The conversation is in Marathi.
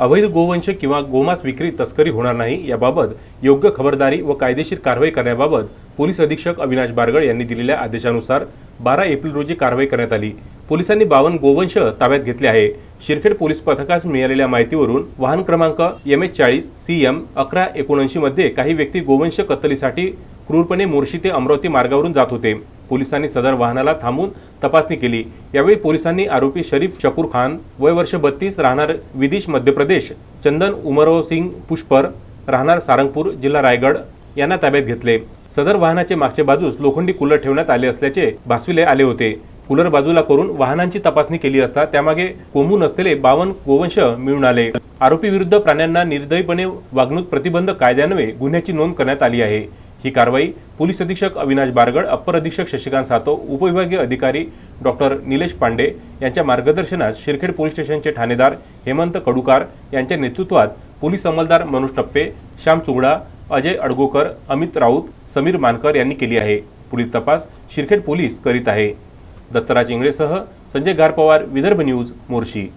अवैध गोवंश किंवा गोमांस विक्री तस्करी होणार नाही याबाबत योग्य खबरदारी व कायदेशीर कारवाई करण्याबाबत पोलीस अधीक्षक अविनाश बारगळ यांनी दिलेल्या आदेशानुसार बारा एप्रिल रोजी कारवाई करण्यात आली. पोलिसांनी बावन्न गोवंश ताब्यात घेतले आहे. शिरखेड पोलीस पथकास मिळालेल्या माहितीवरून वाहन क्रमांक एम एच चाळीस सी एम अकरा एकोणऐंशी मध्ये काही व्यक्ती गोवंश कत्तलीसाठी क्रूरपणे मोर्शी ते अमरावती मार्गावरून जात होते. पोलिसांनी सदर वाहनाला थांबून तपासणी केली. यावेळी पोलिसांनी आरोपी शरीफ शकूर खान वय वर्ष बत्तीस राहणार विदिश मध्य प्रदेश चंदन उमरव सिंग पुष्पर राहणार सारंगपूर जिल्हा रायगड यांना ताब्यात घेतले. सदर वाहनाचे मागच्या बाजूस लोखंडी कुलर ठेवण्यात आले असल्याचे भासविले आले होते. कूलर बाजूला करून वाहनांची तपासणी केली असता त्यामागे कोंबू नसलेले बावन गोवंश मिळून आले. आरोपी विरुद्ध प्राण्यांना निर्दयीपणे वागणूक प्रतिबंध कायद्यान्वये गुन्ह्याची नोंद करण्यात आली आहे. ही कारवाई पोलीस अधीक्षक अविनाश बारगड अप्पर अधीक्षक शशिकांत सातव उपविभागीय अधिकारी डॉक्टर निलेश पांडे यांच्या मार्गदर्शनात शिरखेड पोलीस स्टेशनचे ठाणेदार हेमंत कडुकार यांच्या नेतृत्वात पोलीस अंमलदार मनोज टप्पे श्याम चुगडा अजय अडगोकर अमित राऊत समीर मानकर यांनी केली आहे. पुढील तपास शिरखेड पोलीस करीत आहे. दत्तराज इंगळेसह संजय गारपवार विदर्भ न्यूज मोर्शी.